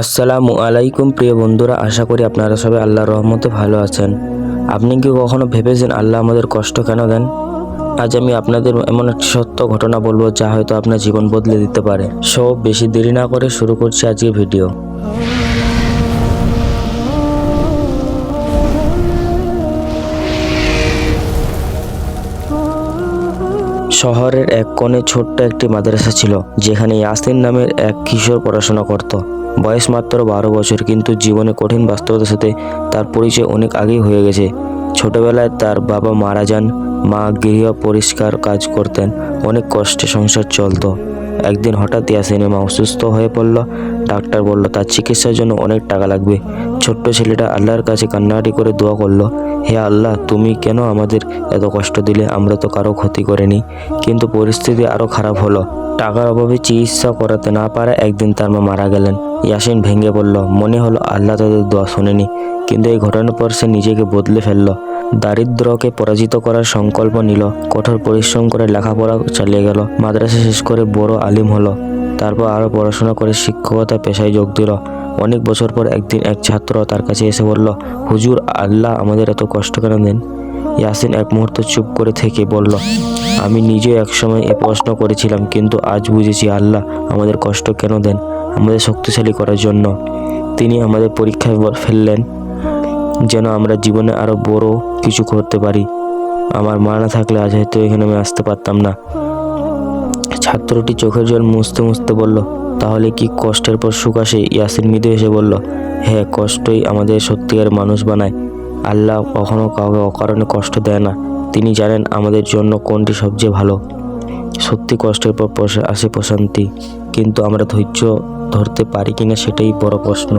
আসসালামু আলাইকুম, প্রিয় বন্ধুরা। আশা করি আপনারা সবাই আল্লাহর রহমতে ভালো আছেন। আপনি কি কখনো ভেবেছেন আল্লাহ আমাদের কষ্ট কেন দেন? আজ আমি আপনাদের এমন একটি সত্য ঘটনা বলব, যা হয়তো আপনার জীবন বদলে দিতে পারে। সব বেশি দেরি না করে শুরু করছি আজকের ভিডিও। শহরের এক কোণে ছোট্ট একটি মাদ্রাসা ছিল, যেখানে ইয়াসিন নামের এক কিশোর পড়াশোনা করত। বয়স মাত্র বারো বছর, কিন্তু জীবনে কঠিন বাস্তবতার সাথে তার পরিচয় অনেক আগেই হয়ে গেছে। ছোটবেলায় তার বাবা মারা যান, মা গৃহ পরিষ্কার কাজ করতেন, অনেক কষ্টে সংসার চলতো। একদিন হঠাৎ ইয়াসিনের মা অসুস্থ হয়ে পড়ল, ডাক্তার বলল, তার চিকিৎসার জন্য অনেক টাকা লাগবে। ছোট্ট ছেলেটা আল্লাহর কাছে কান্নাকাটি করে দোয়া করল, হে আল্লাহ, তুমি কেন আমাদের এত কষ্ট দিলে? আমরা তো কারও ক্ষতি করিনি। কিন্তু পরিস্থিতি আরও খারাপ হলো। টাকার অভাবে চিকিৎসা করাতে না পারে একদিন তার মা মারা গেলেন। ইয়াসিন ভেঙে পড়ল। মনে হলো আল্লাহ তাদের দোয়া শোনেনি, কিন্তু এই ঘটনার পর সে নিজেকে বদলে ফেলল। দারিদ্রকে পরাজিত করার সংকল্প নিল, কঠোর পরিশ্রম করে লেখাপড়া চালিয়ে গেল, মাদ্রাসা শেষ করে বড় আলিম হলো। তারপর আরও পড়াশোনা করে শিক্ষকতা পেশায় যোগ দিল। অনেক বছর পর একদিন এক ছাত্র তার কাছে এসে বলল, হুজুর, আল্লাহ আমাদের এত কষ্ট কেন দেন? ইয়াসিন এক মুহূর্ত চুপ করে থেকে বলল আমি নিজেও একসময় এ প্রশ্ন করেছিলাম, কিন্তু আজ বুঝেছি আল্লাহ আমাদের কষ্ট কেন দেন, আমাদের শক্তিশালী করার জন্য। তিনি আমাদের পরীক্ষায় ফেললেন যেন আমরা জীবনে আরও বড় কিছু করতে পারি। আমার মা না থাকলে আজ হয়তো এখানে আমি আসতে পারতাম না। ছাত্রটি চোখের জল মুছতে মুছতে বলল, তাহলে কি কষ্টের পর সুখ আসে? ইয়াসিন মৃদু এসে বলল হ্যাঁ কষ্টই আমাদের সত্যিকার মানুষ বানায়। আল্লাহ কখনো কাউকে অকারণে কষ্ট দেয় না। তিনি জানেন আমাদের জন্য কোনটি সবচেয়ে ভালো। সত্যি কষ্টের পর আসে প্রশান্তি, কিন্তু আমরা ধৈর্য ধরতে পারি কিনা সেটাই বড় প্রশ্ন।